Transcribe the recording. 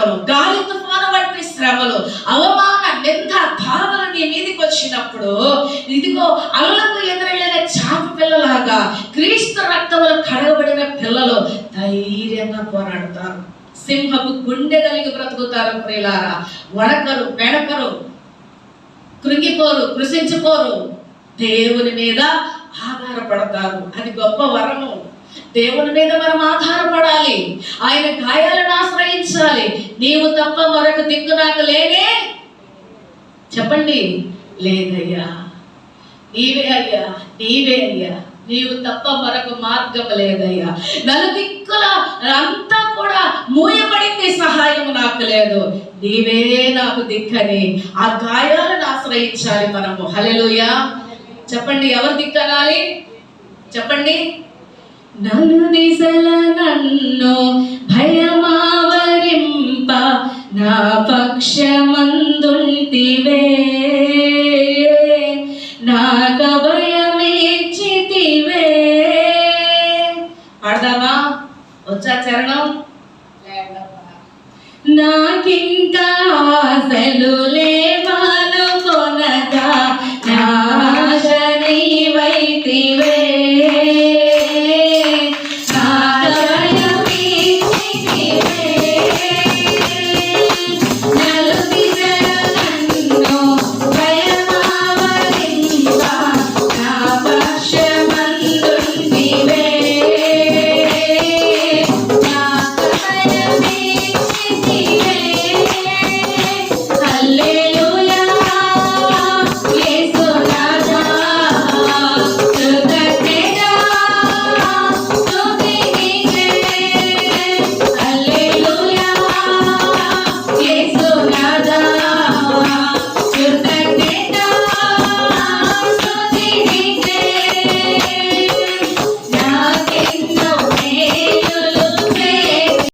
శ్రమలు గాలి తుఫాను వంటి శ్రమలు అవమాన నింద భావన నీ మీదకి వచ్చినప్పుడు ఇదిగో అలలకు ఎదురెళ్ళిన చాప పిల్లలాగా క్రీస్తు రక్తములు కడగబడిన పిల్లలు ధైర్యంగా పోరాడతారు. సింహపు గుండె కలిగి బ్రతుకుతారు ప్రియులారా. వడకరు వెడకరు కృంగిపోరు కృషించిపోరు దేవుని మీద ఆధారపడతారు. అది గొప్ప వరము. దేవుని మీద మనం ఆధారపడాలి. ఆయన గాయాలను ఆశ్రయించాలి నీవు తప్ప మరొక దిక్కు నాకు లేనే చెప్పండి. లేదయ్యా. నీవే అయ్యా. నీవే అయ్యా. నీవు తప్ప మరొక మార్గం లేదయ్యా. నలుదిక్కుల అంతా కూడా మూయబడింది సహాయం నాకు లేదు. నీవే నాకు దిక్కని. ఆ గాయాలను ఆశ్రయించాలి మనము. హలెలుయా చెప్పండి ఎవరు దిక్కనాలి చెప్పండి. నలు దిశల నన్ను భయం నా పక్షమందుంటివే నాక భయమేచ్చితివే పాడదామా? వచ్చా చరణం? నాకింకా ఆశలు లేవాను